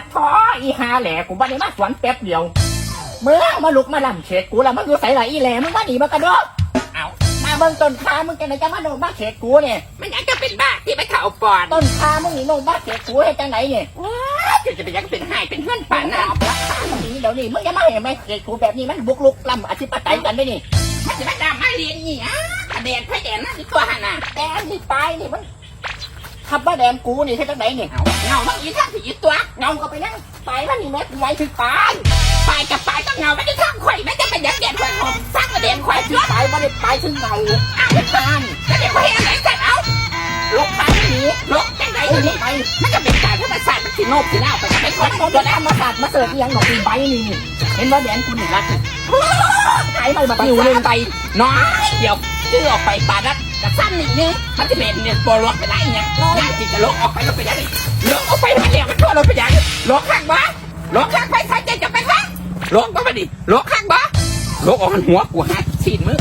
ดท้ออีหาแหล่กูบ้านนี้มาสวนแป๊บเดียวมึงมาลุกมาลำเขตกูแล้วมึงอยู่ใส่ไหลอีแหล่มึงมาหนีมากระโดดเอามาเบิ่งต้นขามึงจะไหนจะมาโนมาเขตกูเนี่ยมันยังจะเป็นบ้าที่ไปเข่าปอดต้นขามึงนี่โนมาเขตกูให้จังไหนเนี่ยว้าจะจะไปยังเป็นหายเป็นเพื่อนป่านนะเอาราคามึงนี่เดี๋ยวนี้มึงจะมาเห็นไหมเขตกูแบบนี้มันบุกลุกล้ำอธิปไตยกันได้นี่มันจะมาดามาเรียนนี่อะแดดพระแดดนั่นคือตัวหันน่ะแต่อันที่ตายนี่มัน ขับว่าแดนกูนี่ให้จังไหนเนี่ยเอาเงาต้องยืนท่าผีตัวเงาก็ไปนั่งตายมันนี่แม่ไว้ถึงตายปลายกับปลายต้องเงาไม่ได้ข้างข่อยไม่จะเป็นยังแดดข่อยหอมสร้างกระเด็นข่อยเชื่อตายไม่ได้ตายถึงเงาอ้าวตามกระเด็นข่อยอะไรใส่เอาลกตายหนีลกจังไรไอ้นี่นี่ไปมันจะเป็นการธรรมชาติมันสิโนบสิเล่าไปจะเป็นคมันนคก็นจะตัวได้แล้วมาศาสตร์มาเสิร์ฟอีหยังดอกปีใบนี่นี่เห็นว่าแดนกูนี่รักหายไปมาปิปิววเลเลยยไปน้อยเดี๋ยว ซื้อออกไปปาดัดกับซ้ำนี่นึงมันจะเป็นเนี่ยโปรลกไปได้ยังย่างกินจะลกออกไปลกไปยังลกออกไปมันเดี๋ยวมันทั่วลกไปยังลกข้างบ้าลกข้างไปใส่ใจจะไปซะลกก็มาดิลกข้างบ้าลกออกหัวกูหักฉีดมือ